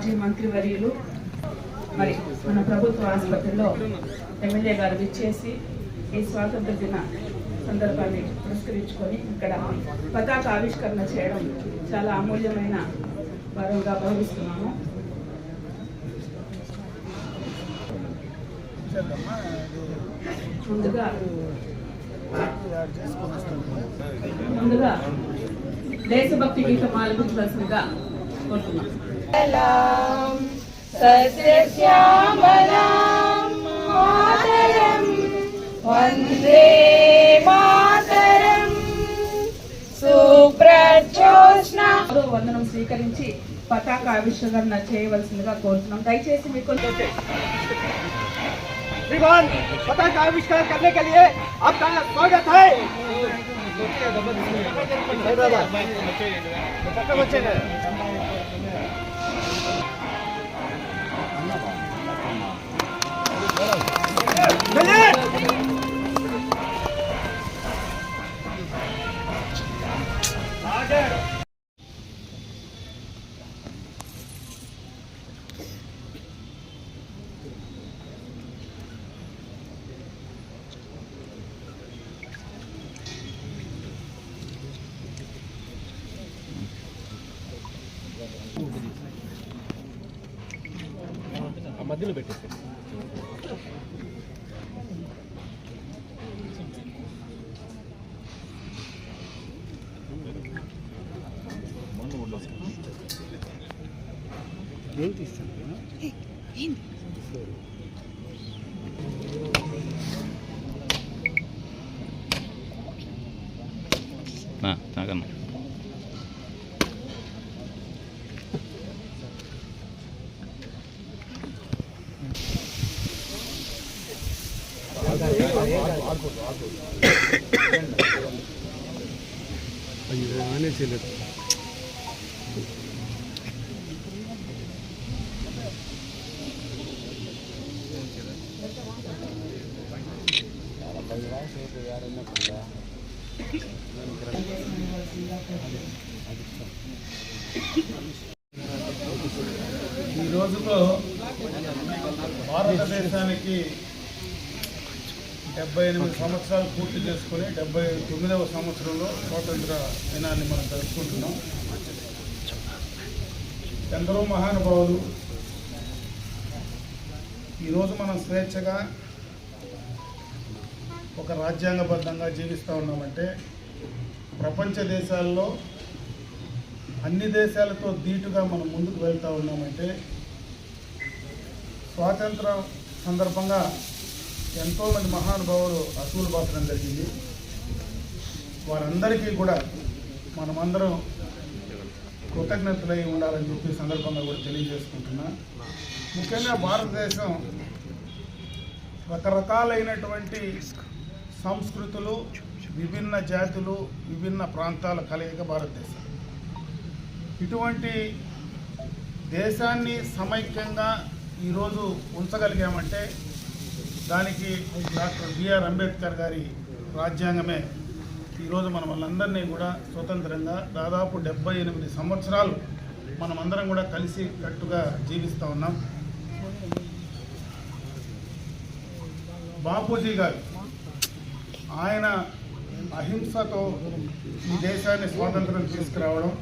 మాజీ మంత్రివర్యులు మరి మన ప్రభుత్వ ఆసుపత్రిలో ఎమ్మెల్యే గారు విచ్చేసి ఈ స్వాతంత్ర దిన సందర్భాన్ని పురస్కరించుకొని ఇక్కడ పతాక ఆవిష్కరణ చేయడం చాలా అమూల్యమైన వరంగా భావిస్తున్నాము. ముందుగా ముందుగా దేశభక్తి గీతం ఆలపించవలసిందిగా కోరుతున్నాం సస్యశ్యామలాం మాతరం. వందే మాతరం. సుప్రజోష్ణ గౌరవ వందనం స్వీకరించి పతాక ఆవిష్కరణ చేయవలసిందిగా కోరుతున్నాం. దయచేసి మీకు श्रीमान पता का आविष्कार करने के लिए आपका स्वागत है। चलिए। మధ్యలో పెట్టేసి. ఏం తీస్తాను? అయ్యో ఆనే చేయలేదు ఈ రోజుతో భారతదేశానికి డెబ్బై ఎనిమిది సంవత్సరాలు పూర్తి చేసుకుని డెబ్బై తొమ్మిదవ సంవత్సరంలో స్వాతంత్ర దినాన్ని మనం జరుపుకుంటున్నాం. ఎందరో మహానుభావులు ఈరోజు మనం స్వేచ్ఛగా ఒక రాజ్యాంగబద్ధంగా జీవిస్తూ ఉన్నామంటే ప్రపంచ దేశాల్లో అన్ని దేశాలతో ధీటుగా మనం ముందుకు వెళ్తూ ఉన్నామంటే స్వాతంత్ర సందర్భంగా ఎంతోమంది మహానుభావులు అసూలు బాసడం జరిగింది. వారందరికీ కూడా మనమందరం కృతజ్ఞతలై ఉండాలని చెప్పి సందర్భంగా కూడా తెలియజేసుకుంటున్నా. ముఖ్యంగా భారతదేశం రకరకాలైనటువంటి సంస్కృతులు విభిన్న జాతులు విభిన్న ప్రాంతాల కలయిక భారతదేశం. ఇటువంటి దేశాన్ని సమైక్యంగా ఈరోజు ఉంచగలిగామంటే దానికి డాక్టర్ బిఆర్ అంబేద్కర్ గారి రాజ్యాంగమే ఈరోజు మన వాళ్ళందరినీ కూడా స్వతంత్రంగా దాదాపు డెబ్బై ఎనిమిది సంవత్సరాలు మనమందరం కూడా కలిసి కట్టుగా జీవిస్తూ ఉన్నాం. బాపూజీ గారు ఆయన అహింసతో ఈ దేశాన్ని స్వాతంత్రం తీసుకురావడం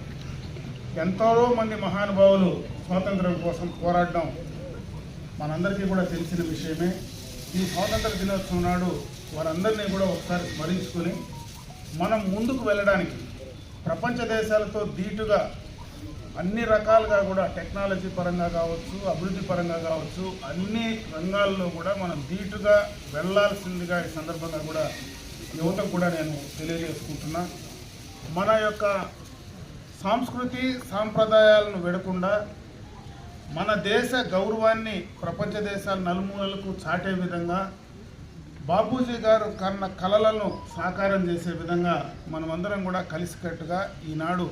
ఎంతో మంది మహానుభావులు స్వాతంత్రం కోసం పోరాడడం మనందరికీ కూడా తెలిసిన విషయమే. ఈ స్వాతంత్ర దినోత్సవం నాడు వారందరినీ కూడా ఒకసారి స్మరించుకొని మనం ముందుకు వెళ్ళడానికి ప్రపంచ దేశాలతో ధీటుగా అన్ని రకాలుగా కూడా టెక్నాలజీ పరంగా కావచ్చు అభివృద్ధి పరంగా కావచ్చు అన్ని రంగాల్లో కూడా మనం ధీటుగా వెళ్ళాల్సిందిగా ఈ సందర్భంగా కూడా యువతకు కూడా నేను తెలియజేసుకుంటున్నా. మన యొక్క సంస్కృతి సాంప్రదాయాలను విడకుండా మన దేశ గౌరవాన్ని ప్రపంచ దేశాల నలుమూలలకు చాటే విధంగా బాపూజీ గారు కన్న కలలను సాకారం చేసే విధంగా మనమందరం కూడా కలిసికట్టుగా ఈనాడు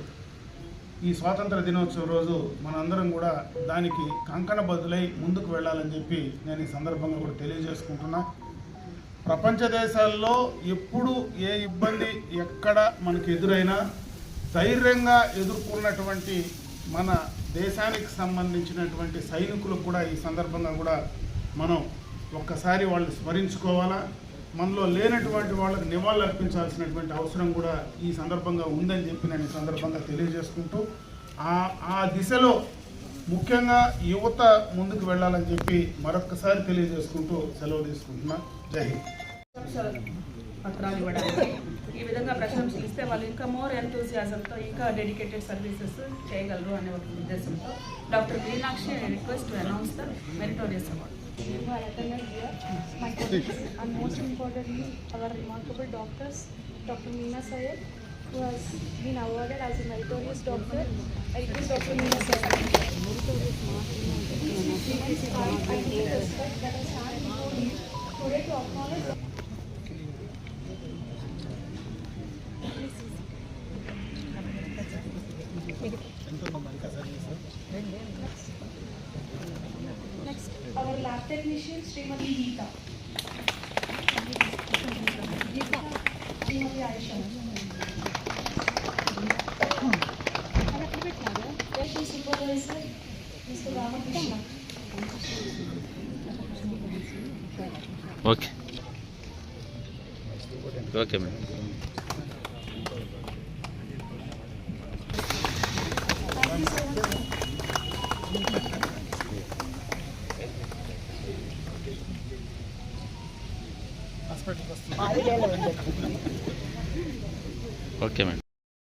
ఈ స్వాతంత్ర దినోత్సవం రోజు మనందరం కూడా దానికి కంకణ బదులై ముందుకు వెళ్ళాలని చెప్పి నేను ఈ సందర్భంగా కూడా తెలియజేసుకుంటున్నా. ప్రపంచ దేశాల్లో ఎప్పుడు ఏ ఇబ్బంది ఎక్కడ మనకు ఎదురైనా ధైర్యంగా ఎదుర్కొన్నటువంటి మన దేశానికి సంబంధించినటువంటి సైనికులకు కూడా ఈ సందర్భంగా కూడా మనం ఒక్కసారి వాళ్ళు స్మరించుకోవాలా? మనలో లేనటువంటి వాళ్ళకి నివాళులు అర్పించాల్సినటువంటి అవసరం కూడా ఈ సందర్భంగా ఉందని చెప్పి నేను ఈ సందర్భంగా తెలియజేసుకుంటూ ఆ ఆ దిశలో ముఖ్యంగా యువత ముందుకు వెళ్ళాలని చెప్పి మరొక్కసారి తెలియజేసుకుంటూ సెలవు తీసుకుంటున్నా. జై హింద్. పత్రాలు ఇవ్వడానికి ఈ విధంగా ప్రశంసలు ఇస్తే వాళ్ళు ఇంకా మోర్ ఎంతూజియాజంతో ఇంకా డెడికేటెడ్ సర్వీసెస్ చేయగలరు అనే ఒక ఉద్దేశంతో doctor Meenakshi request announce the meritorious award and most important our remarkable doctors doctor Meena Sayar who has been awarded as a meritorious doctor I request doctor Meena Syed lab technician Shrimati Geeta Shrimati Ayusha supervisor mister Ramakrishna okay okay madam comment.